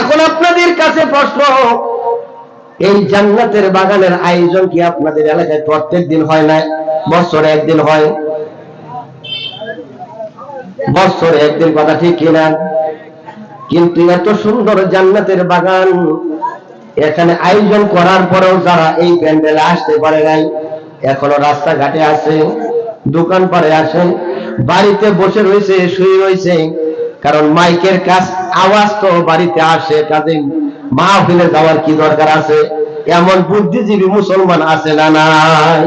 এখন আপনাদের কাছে প্রশ্ন, এই জান্নাতের বাগানের আয়োজন কি আপনাদের এলাকায় প্রত্যেক দিন হয় না? বছরে একদিন হয়? বছরে একদিন কথা ঠিক কিনা? কিন্তু এত সুন্দর জান্নাতের বাগান এখানে আয়োজন করার পরেও যারা এই প্যান্ডেলে আসতে পারে নাই, এখনও রাস্তাঘাটে আছে দোকান পারে আসে বাড়িতে বসে রয়েছে, শুয়ে রয়েছে কারণ মাইকের কাজ, আওয়াজ তো বাড়িতে আসে, কাজে মাহফিলে যাওয়ার কি দরকার আছে? এমন বুদ্ধিজীবী মুসলমান আছে না নাই?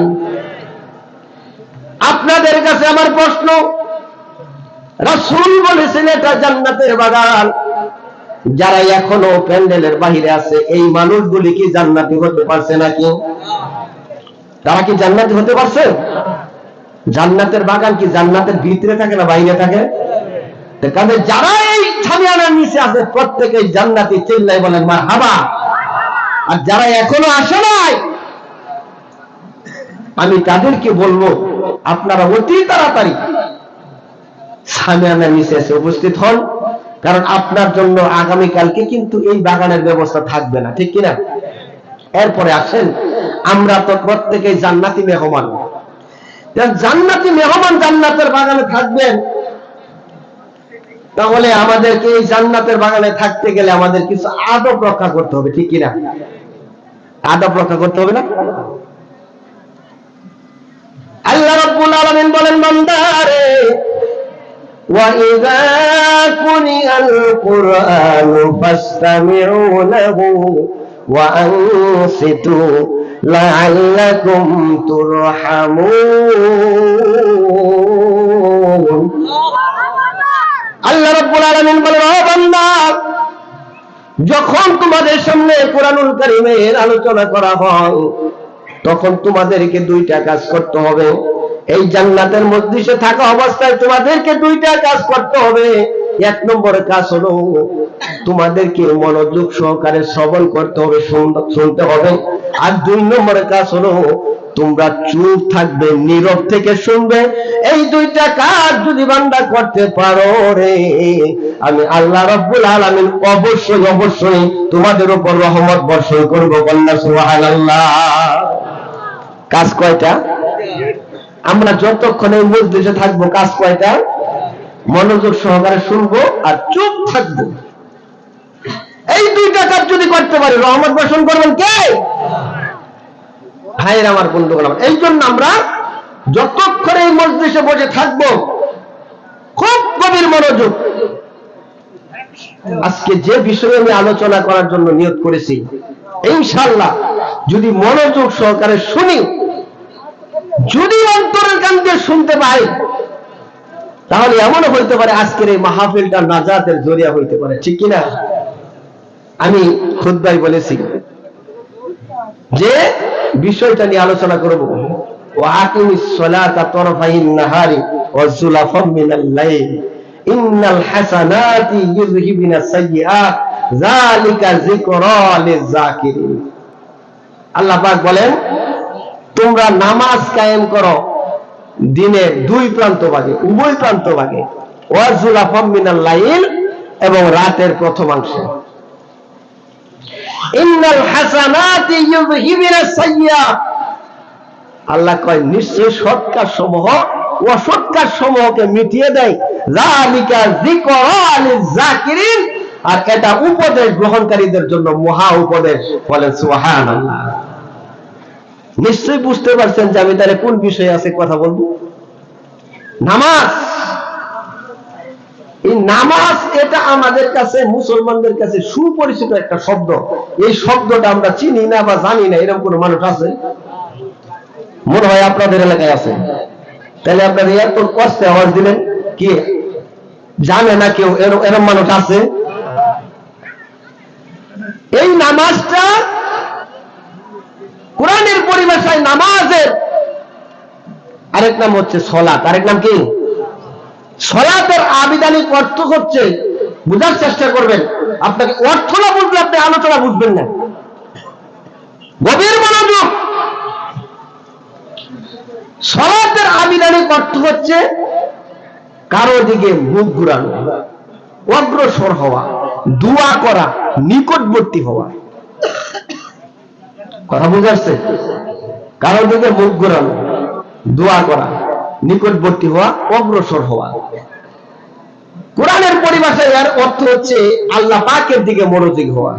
আপনাদের কাছে আমার প্রশ্ন, রাসূল বলেছেন এটা জান্নাতের বাগান। যারা এখনও প্যান্ডেলের বাহিরে আছে, এই মানুষগুলি কি জান্নাতি হতে পারছে নাকি? তারা কি জান্নাতি হতে পারছে? জান্নাতের বাগান কি জান্নাতের ভিতরে থাকে না বাইরে থাকে? কাজে যারা এই ছামিয়ানার নিচে আছে, প্রত্যেকেই জান্নাতি চিল্লাই বলেন মার হাবা আর যারা এখনও আসে নাই, আমি তাদেরকে বলব, আপনারা অতি তাড়াতাড়ি সামিয়ানার নিচে এসে উপস্থিত হন, কারণ আপনার জন্য আগামীকালকে কিন্তু এই বাগানের ব্যবস্থা থাকবে না, ঠিক কিনা? এরপরে আসেন, আমরা তো প্রত্যেকেই জান্নাতি মেহমান। জান্নাতি মেহমান জান্নাতের বাগানে থাকবেন তাহলে আমাদেরকে এই জান্নাতের বাগানে থাকতে গেলে আমাদের কিছু আদব রক্ষা করতে হবে ঠিক কিনা আদব রক্ষা করতে হবে না আল্লাহ রাব্বুল আলামিন বলেন বান্দারে وإذا قرئ القرآن فاستمعوا له وأنصتوا لعلكم ترحمون আল্লাহ রাব্বুল আলামিন বলেন, ও বান্দা, যখন তোমাদের সামনে কোরআনুল কারীমের আলোচনা করা হয়, তখন তোমাদেরকে দুইটা কাজ করতে হবে। এই জান্নাতের মজলিসে থাকা অবস্থায় তোমাদেরকে দুইটা কাজ করতে হবে। এক নম্বরের কাজ হলো, তোমাদেরকে মনোযোগ সহকারে শ্রবণ করতে হবে শুনতে হবে। আর দুই নম্বরের কাজ হলো তোমরা চুপ থাকবে, নীরব থেকে শুনবে, এই দুইটা কাজ যদি বান্দা করতে পারো রে। আমি আল্লাহ রব্বুল আলামিন অবশ্যই অবশ্যই তোমাদের উপর রহমত বর্ষণ করব কন্যা সুবহানাল্লাহ। কাজ কয়টা? আমরা যতক্ষণ এই মজলিসে থাকব, কাজ কয়টা? মনোযোগ সহকারে শুনব আর চুপ থাকব। এই দুইটা কাজ যদি করতে পারি, রহমত বর্ষণ করবেন কে? ভাইয়ের আমার বন্ধুগণ আমার। এই জন্য আমরা যতক্ষণ এই মজলিসে বসে থাকব, খুব গভীর মনোযোগ। আজকে যে বিষয়ে আমি আলোচনা করার জন্য নিয়োগ করেছি ইনশাল্লাহ যদি মনোযোগ সহকারে শুনি, যদি অন্তরের কান দিয়ে শুনতে পাই, তাহলে এমন হইতে পারে আজকের এই মাহফিলটা নাজাতের জরিয়া হইতে পারে। ঠিক কিনা? আমি খুদ্াই বলেছি যে বিষয়টা নিয়ে আলোচনা করব। তরফাইন নাহারি ও জুলাফাম মিনাল লাইল। ইন্নাল হাসানাতি সাইয়্যাত। যালিকা যিকরা লিয-যাকিরিন আল্লাহ পাক বলেন, তোমরা নামাজ কায়েম করো দিনের দুই প্রান্ত ভাগে, উভয় প্রান্ত ভাগে। ওয়াজুলাফাম মিনাল লাইল এবং রাতের প্রথমাংশে আল্লাহ কয় নিশ্চয় সৎকার সমূহ অসৎকার সমূহকে মিটিয়ে দেয় আর এটা উপদেশ গ্রহণকারীদের জন্য মহা উপদেশ। বলেন, সুবহানাল্লাহ। নিশ্চয়ই বুঝতে পারছেন যে আমি তাহলে কোন বিষয়ে আছে কথা বলব? নামাজ। এই নামাজ এটা আমাদের কাছে, মুসলমানদের কাছে সুপরিচিত একটা শব্দ। এই শব্দটা আমরা চিনি না বা জানি না, এরকম কোন মানুষ আছে? মনে হয় আপনাদের এলাকায় আছে। তাহলে আপনারা এত কষ্টে আওয়াজ দিলেন কি? জানে না কেউ এরম মানুষ আছে? এই নামাজটা কোরআনের পরিভাষায় নামাজের। আরেক নাম হচ্ছে সলাত আরেক নাম কি? সলাতের আবিধানিক অর্থ হচ্ছে বুঝার চেষ্টা করবেন, আপনাকে অর্থ না বুঝলে আপনি আলোচনা বুঝবেন না। গভীর মনোযোগ। সলাতের আবিধানিক অর্থ হচ্ছে কারও দিকে মুখ ঘুরানো, অগ্রসর হওয়া, দোয়া করা, নিকটবর্তী হওয়া। কথা বুঝে আসছে? কারোর দিকে মুখ ঘোরানো, দোয়া করা। নিকটবর্তী হওয়া, অগ্রসর হওয়া। কোরআনের পরিভাষায় এর অর্থ হচ্ছে আল্লাহ পাকের দিকে মনোযোগী হওয়া,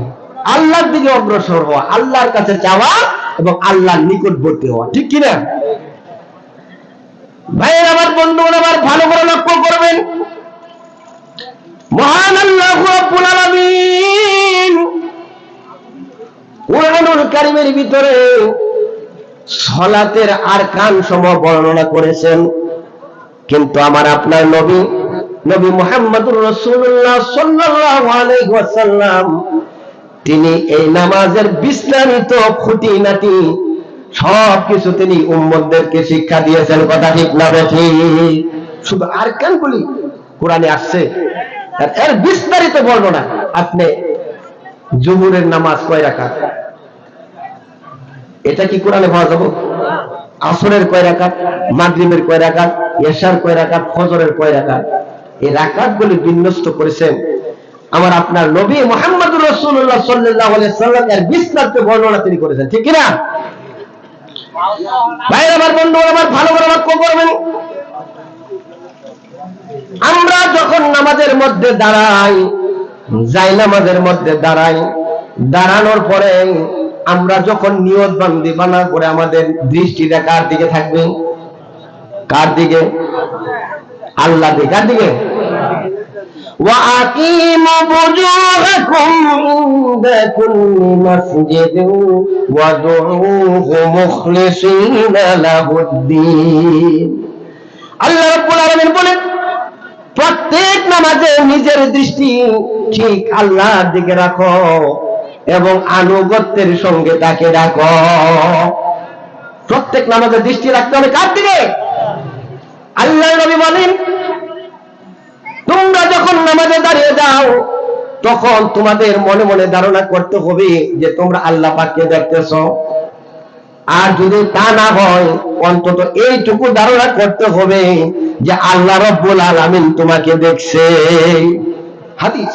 আল্লাহর দিকে অগ্রসর হওয়া, আল্লাহর কাছে যাওয়া এবং আল্লাহর নিকটবর্তী হওয়া। ঠিক কিনা ভাইয়ের আমার বন্ধু আমার ভালো করে লক্ষ্য করবেন। মহান আল্লাহ রাব্বুল কোরআনুল কারিমের ভিতরে সলাতের আর কান সমূহ বর্ণনা করেছেন। কিন্তু আমার আপনার নবী নবী মুহাম্মদুর আলাইহি ওয়াসাল্লাম, তিনি এই নামাজের বিস্তারিত খুঁটিনাটি সব কিছু তিনি উম্মতদেরকে শিক্ষা দিয়েছেন, কথা ঠিক না ঠিক শুধু আর কানগুলি কোরআনে আসছে এর বিস্তারিত বর্ণনা আপনি জুহুরের নামাজ কয় রাকাত? এটা কি কোরআনে পাওয়া যাবে? আসরের কয় রাকাত, মাগরিবের কয় রাকাত, এশার কয় রাকাত, ফজরের কয় রাকাত? এই রাকাত গুলি বিন্যস্ত করেছেন আমার আপনার নবী মোহাম্মদুর রাসূলুল্লাহ সাল্লাল্লাহু আলাইহি সাল্লাম, এর বিস্তারিত বর্ণনা তিনি করেছেন। ঠিক কি না ভাই আমার বন্ধু আমার ভালো করে করবেন। আমরা যখন নামাজের মধ্যে দাঁড়াই, যাই নামাজের মধ্যে দাঁড়াই, দাঁড়ানোর পরে আমরা যখন নিয়ত বান্ধি বানার পরে আমাদের দৃষ্টিটা কার দিকে থাকবে কার দিকে আল্লাহ দিকে কার দিকে وأقيموا وجوهكم عند كل مسجد وادعوه مخلصين له الدين আল্লাহ রাব্বুল আলামিন বলেন প্রত্যেক নামাজে নিজের দৃষ্টি ঠিক আল্লাহর দিকে রাখো এবং আনুগত্যের সঙ্গে তাকে ডাকো। প্রত্যেক নামাজে দৃষ্টি রাখতে হবে কার দিকে? আল্লাহ নবী বলেন, তোমরা যখন নামাজে দাঁড়িয়ে যাও, তখন তোমাদের মনে মনে ধারণা করতে হবে যে তোমরা আল্লাহ পাককে দেখতেছ। আর যদি তা না হয়, অন্তত এইটুকু ধারণা করতে হবে যে আল্লাহ রব্বুল আলামিন তোমাকে দেখছে। হাদিস।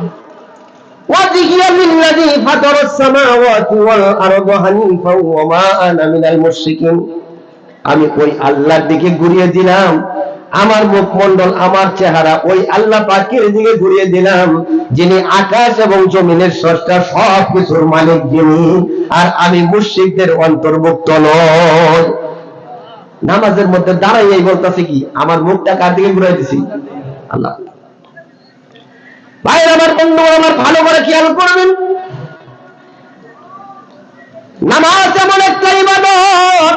وجهي للذي فطر السماوات والأرض حنيفا وما أنا من المشركين আমি ওই আল্লাহর দিকে ঘুরিয়ে দিলাম আমার মুখমণ্ডল আমার চেহারা ওই আল্লাহ পাকের দিকে ঘুরিয়ে দিলাম যিনি আকাশ এবং জমিনের স্রষ্টা সব কিছুর মালিক যিনি আর আমি মুশরিকদের অন্তর্ভুক্ত নয় নামাজের মধ্যে দাঁড়াই বলতেছে কি আমার মুখটা কার দিকে ঘুরাই দিছি আল্লাহ ভাই আমার বন্ধু, আমার ভালো করে খেয়াল করবেন। নামাজ এমন একটা ইবাদত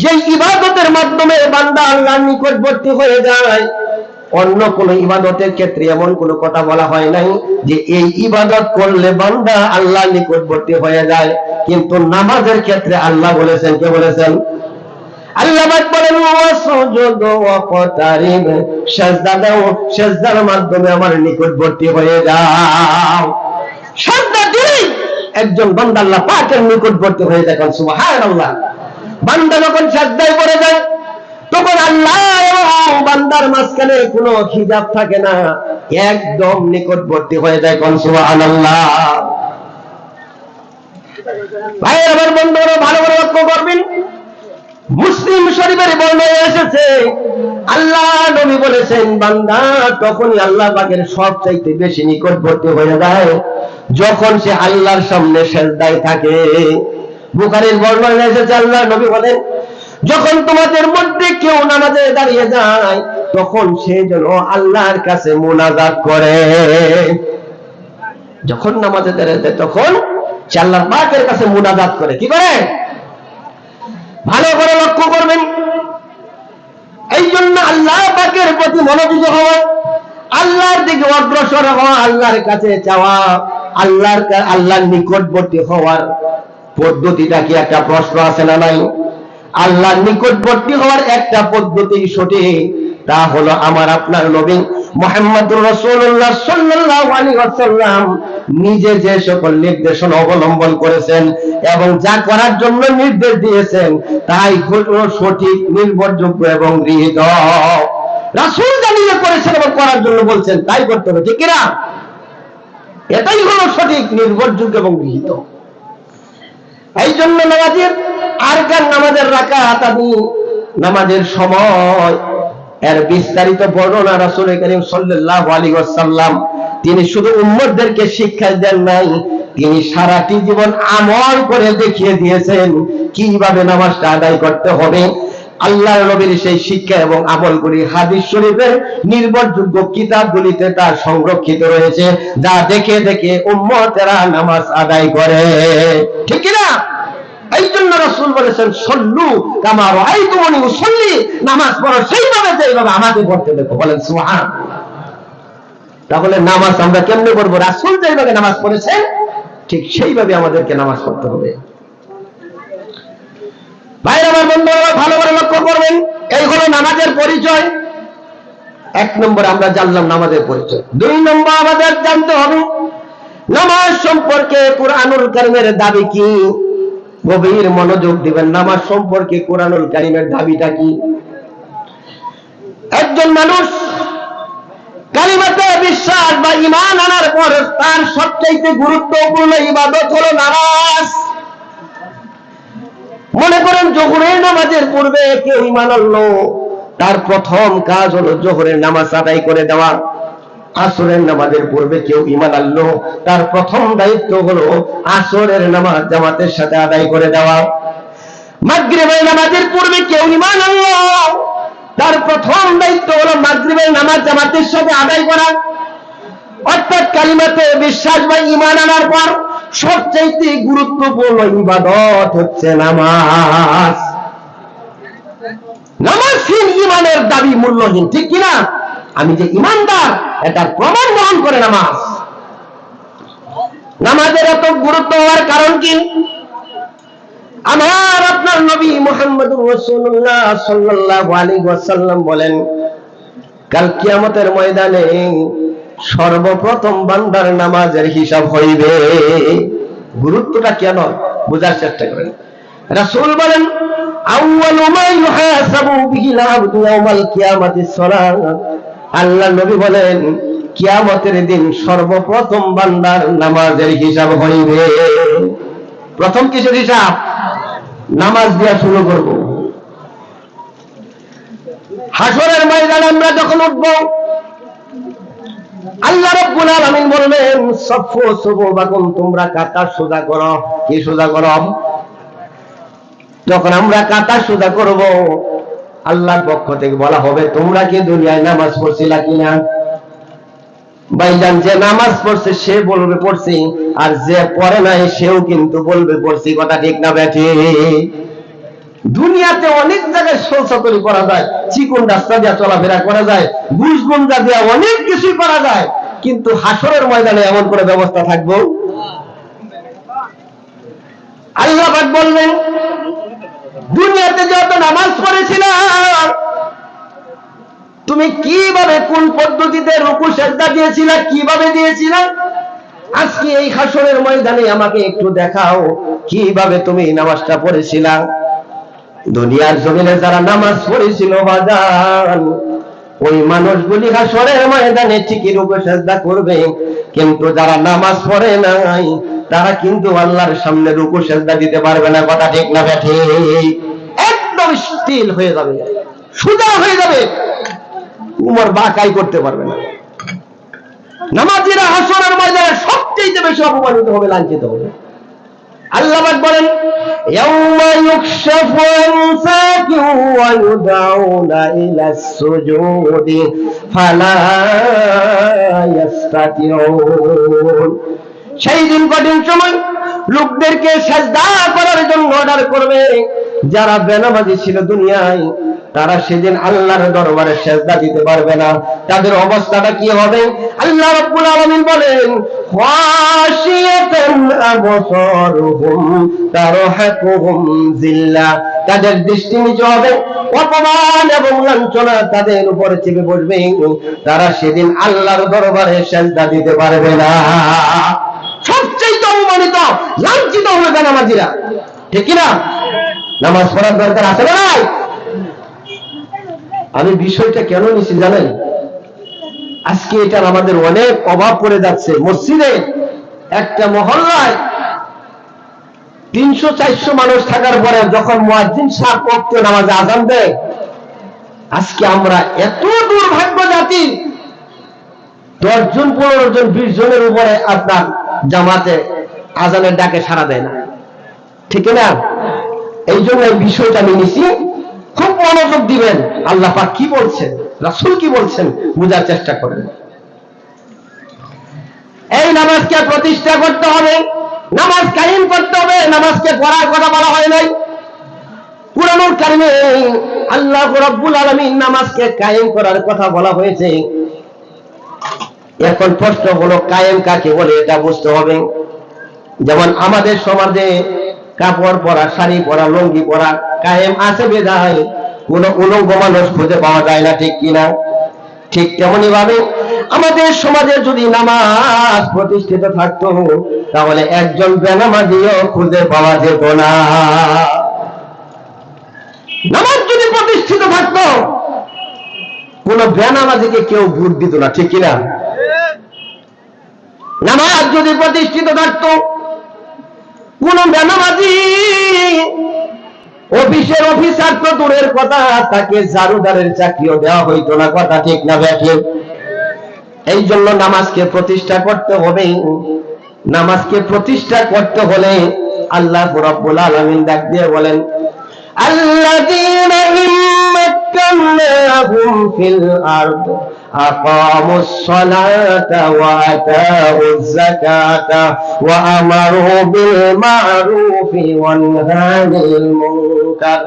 যে ইবাদতের মাধ্যমে বান্দা আল্লাহর নিকটবর্তী হয়ে যায়। অন্য কোন ইবাদতের ক্ষেত্রে এমন কোন কথা বলা হয় নাই যে এই ইবাদত করলে বান্দা আল্লাহর নিকটবর্তী হয়ে যায়। কিন্তু নামাজের ক্ষেত্রে আল্লাহ বলেছেন, কে বলেছেন? আল্লাহ বলেন মাধ্যমে আমার নিকটবর্তী হয়ে যাও। একজন আল্লাহ পাকের নিকটবর্তী হয়ে যায় বান্দা যখন যায়, তখন আল্লাহ বান্দার মাঝখানে কোনো হিজাব থাকে না। একদম নিকটবর্তী হয়ে যায়, কোন সুবহানাল্লাহ। ভাই আমার বন্ধুরা ভালো মুসলিম শরীফের বর্ণনায় এসেছে। আল্লাহ নবী বলেছেন, বান্দা তখনই আল্লাহ পাকের সব চাইতে বেশি নিকটবর্তী হয়ে যায়, যখন সে আল্লাহর সামনে সেজদায় থাকে। বুখারীর বর্ণনায় এসেছে, আল্লাহ নবী বলেন, যখন তোমাদের মধ্যে কেউ নামাজে দাঁড়িয়ে যায়, তখন সে যেন আল্লাহর কাছে মোনাজাত করে। যখন নামাজে দাঁড়িয়ে যায়, তখন সে আল্লাহর পাকের কাছে মোনাজাত করে। কি করে? ভালো করে লক্ষ্য করবেন। এই জন্য আল্লাহ পাকের প্রতি মনোযোগ হওয়া আল্লাহর দিকে অগ্রসর হওয়া, আল্লাহর কাছে চাওয়া, আল্লাহর আল্লাহর নিকটবর্তী হওয়ার পদ্ধতিটা কি একটা প্রশ্ন আছে না নাই? আল্লাহর নিকটবর্তী হওয়ার একটা পদ্ধতি সঠিক, তা হলো আমার আপনার নবী মোহাম্মদুর রাসূলুল্লাহ সাল্লাল্লাহু আলাইহি ওয়াসাল্লাম নিজে যে সকল নির্দেশনা অবলম্বন করেছেন এবং যা করার জন্য নির্দেশ দিয়েছেন, তাই হলো সঠিক, নির্ভরযোগ্য এবং গৃহীত। রাসূল জানিয়ে করেছেন এবং করার জন্য বলছেন, তাই করতে হবে, ঠিক কিনা? এটাই হলো সঠিক, নির্ভরযোগ্য এবং গৃহীত। এই জন্য নামাজের আর কার নামাজের রাকাত আদি নামাজের সময় এর বিস্তারিত বর্ণনা রাসূল করিম সাল্লাল্লাহু আলাইহি ওয়াসাল্লাম, তিনি শুধু উম্মতদেরকে শিক্ষা দেন নাই, তিনি সারাটি জীবন আমল করে দেখিয়ে দিয়েছেন কীভাবে নামাজটা আদায় করতে হবে। আল্লাহ নবীর সেই শিক্ষা এবং আমলগুলি হাদিস শরীফের নির্ভরযোগ্য কিতাবগুলিতে তার সংরক্ষিত রয়েছে, যা দেখে দেখে উম্মতেরা নামাজ আদায় করে। ঠিক না এই জন্য রাসূল বলেছেন, সল্লু কামা রাআইতুমুনি উসাল্লি। নামাজ পড়ো সেইভাবে যেভাবে আমাকে পড়তে দেখো। বলেন, সুবহান। তাহলে নামাজ আমরা কেমনে করব রাসূল যেভাবে নামাজ পড়েছেন, ঠিক সেইভাবে আমাদেরকে নামাজ পড়তে হবে। ভাইরা, আমার বন্ধুরা, ভালো করে লক্ষ্য করবেন, এই হলো নামাজের পরিচয়। এক নম্বর আমরা জানলাম নামাজের পরিচয়। দুই নম্বর আমাদের জানতে হবে, নামাজ সম্পর্কে কোরআনুল কারিমের দাবি কি? গভীর মনোযোগ দিবেন নামাজ সম্পর্কে কোরআনুল কারিমের দাবিটা কি? একজন মানুষ কালিমাতে বিশ্বাস বা ইমান আনার পর তার সবচাইতে গুরুত্বপূর্ণ ইবাদত হলো নামাজ। মনে করেন জোহরের নামাজের পূর্বে কেউ ইমান আনলো, তার প্রথম কাজ হলো জোহরের নামাজ আদায় করে দেওয়া। আসরের নামাজের পূর্বে কেউ ইমান আনলো, তার প্রথম দায়িত্ব হলো আসরের নামাজ জামাতের সাথে আদায় করে দেওয়া। মাগরিবের নামাজের পূর্বে কেউ ইমান আনলো, তার প্রথম দায়িত্ব হলো মাগরিবের নামাজ জামাতের সাথে আদায় করা। অর্থাৎ কালিমাতে বিশ্বাস বা ইমান আনার পর সবচাইতে গুরুত্বপূর্ণ ইবাদত হচ্ছে নামাজ। নামাজহীন ইমানের দাবি মূল্যহীন, ঠিক কিনা? আমি যে ইমানদার, এটার প্রমাণ বহন করে নামাজ। নামাজের এত গুরুত্ব হওয়ার কারণ কি? আমার আপনার নবী মোহাম্মদুর রাসূলুল্লাহ সাল্লাল্লাহু আলাইহি ওয়াসাল্লাম বলেন, কাল কিয়ামতের ময়দানে সর্বপ্রথম বান্দার নামাজের হিসাব হইবে। গুরুত্বটা কেন বোঝার চেষ্টা করেন। রাসূল বলেন, আউয়ালু মা ইউহাসাবু বিহিল আবদু ইয়াউমাল কিয়ামাতিস সালাহ আল্লাহ নবী বলেন, কিয়ামতের দিন সর্বপ্রথম বান্দার নামাজের হিসাব হইবে। প্রথম কিসের হিসাব? নামাজ দিয়া শুরু করব। হাসরের ময়দানে আমরা যখন উঠব, আল্লাহ রাব্বুল আলামিন বলবেন, সফু সফু বাকুম তোমরা কাতার সোজা করো। কি সোজা করো? যখন আমরা কাতার সোজা করব আল্লাহর পক্ষ থেকে বলা হবে, তোমরা কি দুনিয়ায় নামাজ পড়ছিলা কিনা ভাইজান, যে নামাজ পড়ছে, সে বলবে পড়ছি, আর যে পড়ে নাই, সেও কিন্তু বলবে পড়ছি। কথা ঠিক না ব্যাঠি দুনিয়াতে অনেক জায়গায় করা যায়, চিকন রাস্তা দিয়ে চলাফেরা করা যায় ঘুষ দেওয়া অনেক কিছুই করা যায়, কিন্তু হাসরের ময়দানে এমন করে ব্যবস্থা থাকব? আল্লাহ বলবেন দুনিয়াতে যত নামাজ পড়েছিলাম তুমি কীভাবে কোন পদ্ধতিতে রুকু, সেজদা দিয়েছিলা, কীভাবে দিয়েছিলা? আজকে এই হাসরের ময়দানে আমাকে একটু দেখাও কীভাবে তুমি নামাজটা পড়েছিলা। দুনিয়ার জমিনে যারা নামাজ পড়েছিল, বাজান, ওই মানুষগুলি হাসরের ময়দানে ঠিকই রুকু, সেজদা করবে। কিন্তু যারা নামাজ পড়ে নাই তারা কিন্তু আল্লাহর সামনে রুকু সেজদা দিতে পারবে না, কথা ঠিক না ব্যাঠি? একদম স্টিল হয়ে যাবে, সোজা হয়ে যাবে। উমর বাকাই করতে পারবে না। নামাজিরা হাসরের ময়দানে সবচেয়ে বেশি অপমানিত হবে, লাঞ্ছিত হবে। আল্লাহ বলেন ফালা সেই দিন কঠিন সময় লোকদেরকে সাজদা করার জন্য অর্ডার করবে। যারা বেনামাজি ছিল দুনিয়ায়, তারা সেদিন আল্লাহর দরবারে সেজদা দিতে পারবে না। তাদের অবস্থাটা কি হবে? আল্লাহ রাব্বুল আলামিন বলেন, খাশিয়াতান আবসারুহুম তারহাকুহুম জিল্লা তাদের দৃষ্টি নিচু হবে, অপমান এবং লাঞ্ছনা তাদের উপরে চেপে বসবে। তারা সেদিন আল্লাহর দরবারে সেজদা দিতে পারবে না। অপমানিত, লাঞ্ছিত হবে বেনামাজিরা ঠিক কি না নামাজ পড়ার দরকার আছে না নাই? আমি বিষয়টা কেন নিছি জানেন? আজকে এটার আমাদের অনেক অভাব পড়ে যাচ্ছে। মসজিদে একটা মহল্লায় তিনশো, চারশো মানুষ থাকার পরে যখন মুয়াজ্জিন সাহেব পক্ষ নামাজে আজান দেয়, আজকে আমরা এত দুর্ভাগ্য জাতি দশ জন পনেরো জন, বিশ জনের উপরে আপনার জামাতে আজানের ডাকে সাড়া দেয় না। ঠিক না? এই জন্য এই বিষয়টা আমি নিছি, খুব মনোযোগ দিবেন। আল্লাহ পাক কি বলছেন? রাসূল কি বলছেন? বোঝার চেষ্টা করেন এই নামাজকে প্রতিষ্ঠা করতে হবে, নামাজ কায়েম করতে হবে, নামাজকে পড়ার কথা বলা হয় নাই। পুরানোর কারণে আল্লাহ রব্বুল আলমিন নামাজকে কায়েম করার কথা বলা হয়েছে। এখন প্রশ্ন হলো, কায়েম কাকে বলে? এটা বুঝতে হবে। যেমন আমাদের সমাজে কাপড় পরা, শাড়ি পরা, লঙ্গি পরা কায়েম আছে বেদায় কোন উলঙ্গ মানুষ খুঁজে পাওয়া যায় না, ঠিক কিনা ঠিক তেমনি ভাবে আমাদের সমাজে যদি নামাজ প্রতিষ্ঠিত থাকতো, তাহলে একজন বেনামাজিও খুঁজে পাওয়া যেত না। নামাজ যদি প্রতিষ্ঠিত থাকতো, কোন বেনামাজিকে কেউ ভোট দিত না, ঠিক কিনা নামাজ যদি প্রতিষ্ঠিত থাকতো কোন বেনামাজি অফিসের অফিসার তো দূরের কথা, তাকে জারুদারের চাকরিও দেওয়া হইত না, কথা ঠিক না ব্যাঠে এই জন্য নামাজকে প্রতিষ্ঠা করতে হবে। নামাজকে প্রতিষ্ঠা করতে হলে আল্লাহ রব্বুল আলামিন ডাক দিয়ে বলেন আল্লাহ مكناهم في الأرض أقاموا الصلاة وآتاوا الزكاة وأمروا بالمعروف والنهي عن المنكر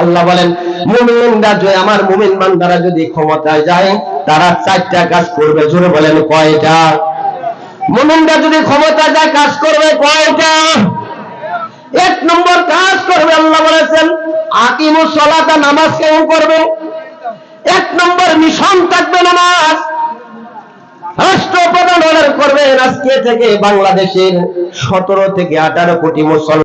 আল্লাহ বলেন মুমিনরা যদি আমার মুমিন বান্দারা যদি ক্ষমতায় যায় তারা চারটা কাজ করবে জোরে বলেন কয়টা মুমিনরা যদি ক্ষমতায় যায় কাজ করবে কয়টা এক নম্বর কাজ করবে, আল্লাহ বলেছেন আকিমু সলাতা, নামাজ কেউ করবে? এক নম্বর মিশন থাকবে নামাজ। রাষ্ট্রপ্রধান অর্ডার করবেন আজকে থেকে বাংলাদেশের সতেরো থেকে আঠারো কোটি মুসলমান।